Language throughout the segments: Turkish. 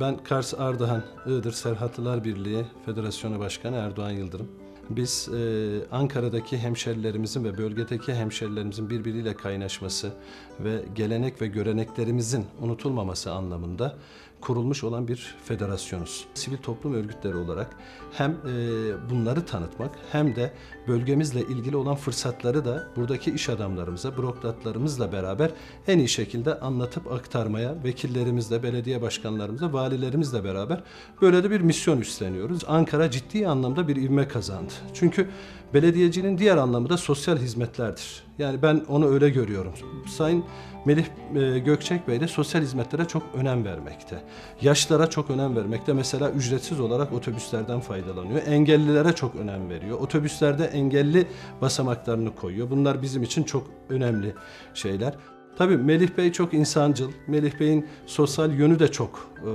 Ben Kars Ardahan Iğdır Serhatlılar Birliği Federasyonu Başkanı Erdoğan Yıldırım. Biz e, Ankara'daki hemşerilerimizin ve bölgedeki hemşerilerimizin birbiriyle kaynaşması ve gelenek ve göreneklerimizin unutulmaması anlamında kurulmuş olan bir federasyonuz. Sivil toplum örgütleri olarak hem e, bunları tanıtmak hem de bölgemizle ilgili olan fırsatları da buradaki iş adamlarımıza, bürokratlarımızla beraber en iyi şekilde anlatıp aktarmaya, vekillerimizle, belediye başkanlarımızla, valilerimizle beraber böyle de bir misyon üstleniyoruz. Ankara ciddi anlamda bir ivme kazandı. Çünkü belediyeciliğin diğer anlamı da sosyal hizmetlerdir. Yani ben onu öyle görüyorum. Sayın Melih e, Gökçek Bey de sosyal hizmetlere çok önem vermekte. Yaşlara çok önem vermekte. Mesela ücretsiz olarak otobüslerden faydalanıyor. Engellilere çok önem veriyor. Otobüslerde engelli basamaklarını koyuyor. Bunlar bizim için çok önemli şeyler. Tabii Melih Bey çok insancıl. Melih Bey'in sosyal yönü de çok e,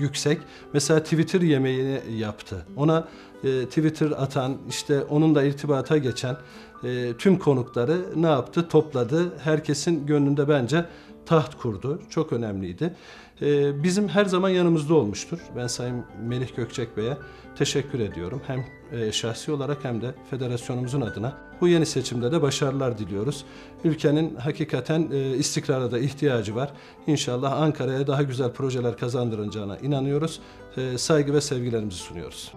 yüksek. Mesela Twitter yemeğini yaptı. Ona e, Twitter atan, işte onunla irtibata geçen e, tüm konukları ne yaptı? Topladı. Herkesin gönlünde bence taht kurdu. Çok önemliydi. E, bizim her zaman yanımızda olmuştur. Ben Sayın Melih Gökçek Bey'e teşekkür ediyorum. Hem e, şahsi olarak hem de federasyonumuzun adına. Bu yeni seçimde de başarılar diliyoruz. Ülkenin hakikaten e, istikrara da ihtiyacı var. İnşallah Ankara'ya daha güzel projeler kazandıracağına inanıyoruz. E, saygı ve sevgilerimizi sunuyoruz.